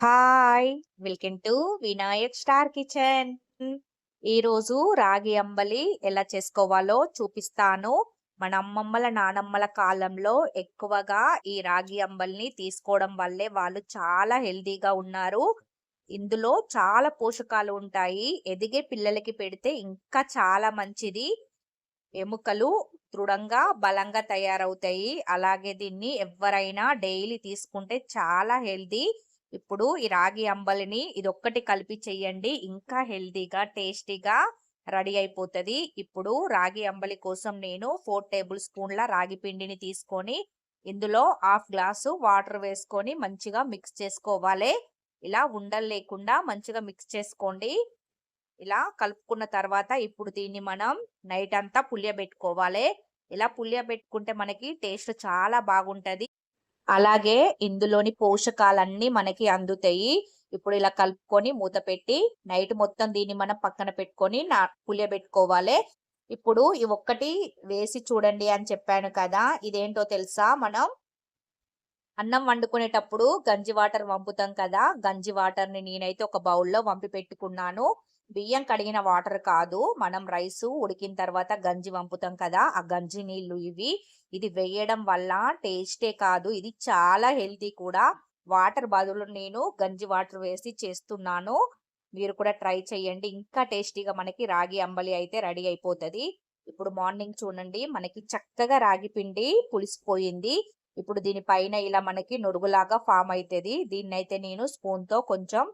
Hi welcome to Vinayak star kitchen. ఈరోజు రాగి అంబలి ఎలా చేసుకోవాలో చూపిస్తాను. మన అమ్మమ్మల నానమ్మల కాలంలో ఎక్కువగా ఈ రాగి అంబలిని తీసుకోవడం వల్లే వాళ్ళు చాలా హెల్దీగా ఉన్నారు. ఇందులో చాలా పోషకాలు ఉంటాయి. ఎదిగే పిల్లలకి పెడితే ఇంకా చాలా మంచిది. ఎముకలు దృఢంగా బలంగా తయారవుతాయి. అలాగే దీన్ని ఎవరైనా డైలీ తీసుకుంటే చాలా హెల్దీ ఇప్పుడు ఈ రాగి అంబలిని ఇదొక్కటి కలిపి చెయ్యండి. ఇంకా హెల్తీగా టేస్టీగా రెడీ అయిపోతుంది. ఇప్పుడు రాగి అంబలి కోసం నేను ఫోర్ టేబుల్ స్పూన్ల రాగి పిండిని తీసుకొని ఇందులో హాఫ్ గ్లాసు వాటర్ వేసుకొని మంచిగా మిక్స్ చేసుకోవాలి. ఇలా ఉండలు లేకుండా మంచిగా మిక్స్ చేసుకోండి. ఇలా కలుపుకున్న తర్వాత ఇప్పుడు దీన్ని మనం నైట్ అంతా పులియబెట్టుకోవాలి. ఇలా పులియబెట్టుకుంటే మనకి టేస్ట్ చాలా బాగుంటుంది. అలాగే ఇందులోని పోషకాలన్నీ మనకి అందుతాయి. ఇప్పుడు ఇలా కలుపుకొని మూత పెట్టి నైట్ మొత్తం దీన్ని మనం పక్కన పెట్టుకొని నా పులియబెట్టుకోవాలి ఇప్పుడు ఈ ఒక్కటి వేసి చూడండి అని చెప్పాను కదా ఇదేంటో తెలుసా? మనం అన్నం వండుకునేటప్పుడు గంజి వాటర్ వంపుతాం కదా గంజి వాటర్ని నేనైతే ఒక బౌల్లో వంపి పెట్టుకున్నాను. బియ్యం కడిగిన వాటర్ కాదు. మనం రైస్ ఉడికిన తర్వాత గంజి వంపుతాం కదా ఆ గంజి నీళ్ళు ఇవి. ఇది వేయడం వల్ల టేస్టే కాదు. ఇది చాలా హెల్తీ కూడా. వాటర్ బదులు నేను గంజి వాటర్ వేసి చేస్తున్నాను. మీరు కూడా ట్రై చేయండి. ఇంకా టేస్టీగా మనకి రాగి అంబలి అయితే రెడీ అయిపోతుంది. ఇప్పుడు మార్నింగ్ చూడండి. మనకి చక్కగా రాగి పిండి పులిసిపోయింది. ఇప్పుడు దీనిపైన ఇలా మనకి నురుగులాగా ఫామ్ అవుతుంది దీన్ని అయితే నేను స్పూన్తో కొంచెం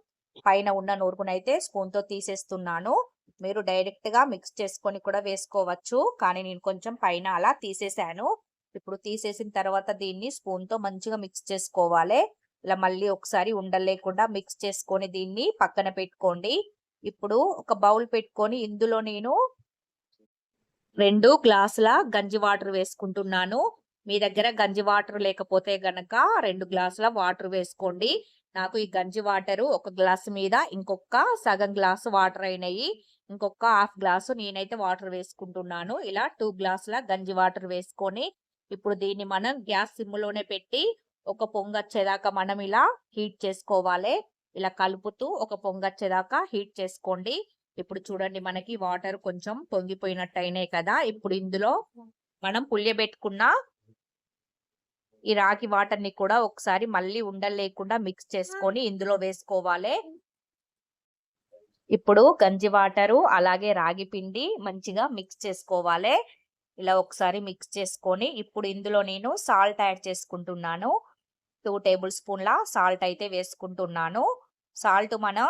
పైన ఉన్న నురుగునైతే స్పూన్తో తీసేస్తున్నాను. మీరు డైరెక్ట్గా మిక్స్ చేసుకొని కూడా వేసుకోవచ్చు. కానీ నేను కొంచెం పైన అలా తీసేసాను. ఇప్పుడు తీసేసిన తర్వాత దీన్ని స్పూన్తో మంచిగా మిక్స్ చేసుకోవాలి. ఇలా మళ్ళీ ఒకసారి ఉండలేకుండా మిక్స్ చేసుకొని దీన్ని పక్కన పెట్టుకోండి. ఇప్పుడు ఒక బౌల్ పెట్టుకొని ఇందులో నేను రెండు గ్లాసుల గంజి వాటర్ వేసుకుంటున్నాను. మీ దగ్గర గంజి వాటర్ లేకపోతే గనక రెండు గ్లాసుల వాటర్ వేసుకోండి. నాకు ఈ గంజి వాటర్ ఒక గ్లాస్ మీద ఇంకొక సగం గ్లాసు వాటర్ అయినాయి. ఇంకొక హాఫ్ గ్లాసు నేనైతే వాటర్ వేసుకుంటున్నాను. ఇలా టూ గ్లాసుల గంజి వాటర్ వేసుకొని ఇప్పుడు దీన్ని మనం గ్యాస్ సిమ్లోనే పెట్టి ఒక పొంగచ్చేదాకా మనం ఇలా హీట్ చేసుకోవాలి. ఇలా కలుపుతూ ఒక పొంగచ్చేదాకా హీట్ చేసుకోండి. ఇప్పుడు చూడండి మనకి వాటర్ కొంచెం పొంగిపోయినట్టు అయినాయి కదా. ఇప్పుడు ఇందులో మనం పులియబెట్టుకున్న ఈ రాగి వాటర్ని కూడా ఒకసారి మళ్ళీ ఉండలేకుండా మిక్స్ చేసుకొని ఇందులో వేసుకోవాలి. ఇప్పుడు గంజి వాటరు అలాగే రాగి పిండి మంచిగా మిక్స్ చేసుకోవాలి. ఇలా ఒకసారి మిక్స్ చేసుకొని ఇప్పుడు ఇందులో నేను సాల్ట్ యాడ్ చేసుకుంటున్నాను. టూ టేబుల్ స్పూన్ల సాల్ట్ అయితే వేసుకుంటున్నాను. సాల్ట్ మనం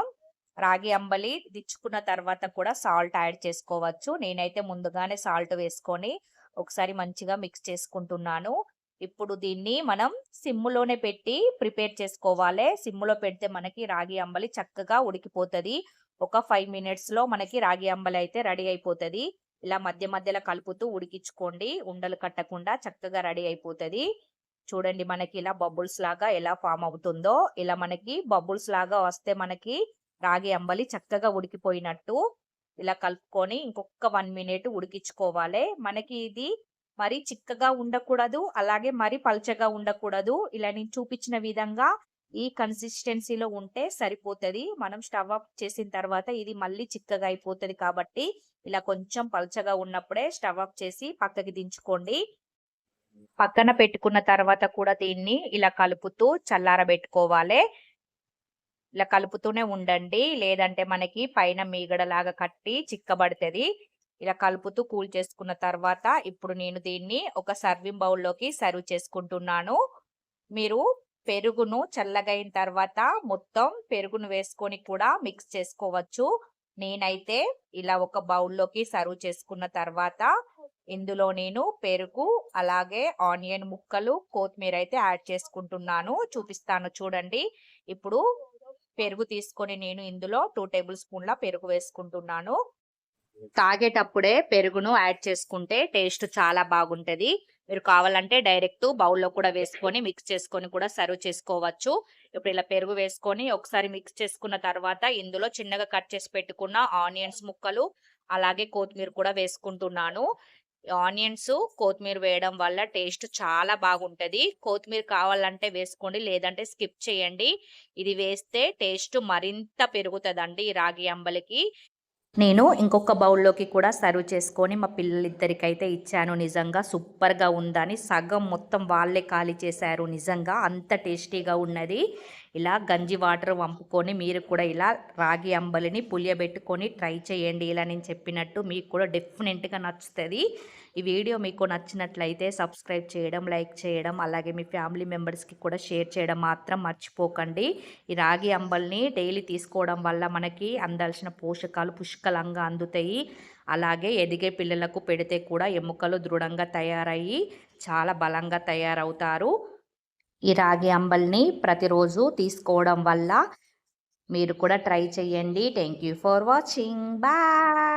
రాగి అంబలి దిచ్చుకున్న తర్వాత కూడా సాల్ట్ యాడ్ చేసుకోవచ్చు. నేనైతే ముందుగానే సాల్ట్ వేసుకొని ఒకసారి మంచిగా మిక్స్ చేసుకుంటున్నాను. ఇప్పుడు దీన్ని మనం సిమ్ములోనే పెట్టి ప్రిపేర్ చేసుకోవాలి. సిమ్ములో పెడితే మనకి రాగి అంబలి చక్కగా ఉడికిపోతుంది. ఒక ఫైవ్ మినిట్స్లో మనకి రాగి అంబలి అయితే రెడీ అయిపోతుంది. ఇలా మధ్య మధ్యలో కలుపుతూ ఉడికించుకోండి. ఉండలు కట్టకుండా చక్కగా రెడీ అయిపోతుంది. చూడండి మనకి ఇలా బబుల్స్ లాగా ఎలా ఫామ్ అవుతుందో. ఇలా మనకి బబుల్స్ లాగా వస్తే మనకి రాగి అంబలి చక్కగా ఉడికిపోయినట్టు ఇలా కలుపుకొని ఇంకొక వన్ మినిట్ ఉడికించుకోవాలి. మనకి ఇది మరి చిక్కగా ఉండకూడదు అలాగే మరి పల్చగా ఉండకూడదు. ఇలా నేను చూపించిన విధంగా ఈ కన్సిస్టెన్సీలో ఉంటే సరిపోతుంది. మనం స్టవ్ ఆఫ్ చేసిన తర్వాత ఇది మళ్ళీ చిక్కగా అయిపోతుంది కాబట్టి ఇలా కొంచెం పల్చగా ఉన్నప్పుడే స్టవ్ ఆఫ్ చేసి పక్కకి దించుకోండి. పక్కన పెట్టుకున్న తర్వాత కూడా దీన్ని ఇలా కలుపుతూ చల్లారబెట్టుకోవాలి. ఇలా కలుపుతూనే ఉండండి. లేదంటే మనకి పైన మీగడలాగా కట్టి చిక్కబడుతుంది. ఇలా కలుపుతూ కూల్ చేసుకున్న తర్వాత ఇప్పుడు నేను దీన్ని ఒక సర్వింగ్ బౌల్లోకి సర్వ్ చేసుకుంటున్నాను. మీరు పెరుగును చల్లగైన తర్వాత మొత్తం పెరుగును వేసుకొని కూడా మిక్స్ చేసుకోవచ్చు. నేనైతే ఇలా ఒక బౌల్లోకి సర్వ్ చేసుకున్న తర్వాత ఇందులో నేను పెరుగు అలాగే ఆనియన్ ముక్కలు కొత్తిమీర అయితే యాడ్ చేసుకుంటున్నాను. చూపిస్తాను చూడండి. ఇప్పుడు పెరుగు తీసుకొని నేను ఇందులో టూ టేబుల్ స్పూన్ల పెరుగు వేసుకుంటున్నాను. తాగేటప్పుడే పెరుగును యాడ్ చేసుకుంటే టేస్ట్ చాలా బాగుంటుంది. మీరు కావాలంటే డైరెక్ట్ బౌల్లో కూడా వేసుకొని మిక్స్ చేసుకొని కూడా సర్వ్ చేసుకోవచ్చు. ఇప్పుడు ఇలా పెరుగు వేసుకొని ఒకసారి మిక్స్ చేసుకున్న తర్వాత ఇందులో చిన్నగా కట్ చేసి పెట్టుకున్న ఆనియన్స్ ముక్కలు అలాగే కొత్తిమీర కూడా వేసుకుంటున్నాను. ఆనియన్స్ కొత్తిమీర వేయడం వల్ల టేస్ట్ చాలా బాగుంటుంది. కొత్తిమీర కావాలంటే వేసుకోండి లేదంటే స్కిప్ చేయండి. ఇది వేస్తే టేస్ట్ మరింత పెరుగుతుందండి రాగి అంబలికి. నేను ఇంకొక బౌల్లోకి కూడా సర్వ్ చేసుకొని మా పిల్లలిద్దరికైతే ఇచ్చాను. నిజంగా సూపర్గా ఉందని సగం మొత్తం వాళ్ళే ఖాళీ చేశారు. నిజంగా అంత టేస్టీగా ఉన్నది. ఇలా గంజి వాటర్ వంపుకొని మీరు కూడా ఇలా రాగి అంబలిని పులియబెట్టుకొని ట్రై చేయండి. ఇలా నేను చెప్పినట్టు మీకు కూడా డెఫినెట్గా నచ్చుతుంది. ఈ వీడియో మీకు నచ్చినట్లయితే సబ్స్క్రైబ్ చేయడం లైక్ చేయడం అలాగే మీ ఫ్యామిలీ మెంబర్స్కి కూడా షేర్ చేయడం మాత్రం మర్చిపోకండి. ఈ రాగి అంబల్ని డైలీ తీసుకోవడం వల్ల మనకి అందాల్సిన పోషకాలు పుష్కలంగా అందుతాయి. అలాగే ఎదిగే పిల్లలకు పెడితే కూడా ఎముకలు దృఢంగా తయారయ్యి చాలా బలంగా తయారవుతారు. ఈ రాగి అంబల్ని ప్రతిరోజు తీసుకోవడం వల్ల మీరు కూడా ట్రై చేయండి. Thank you for watching bye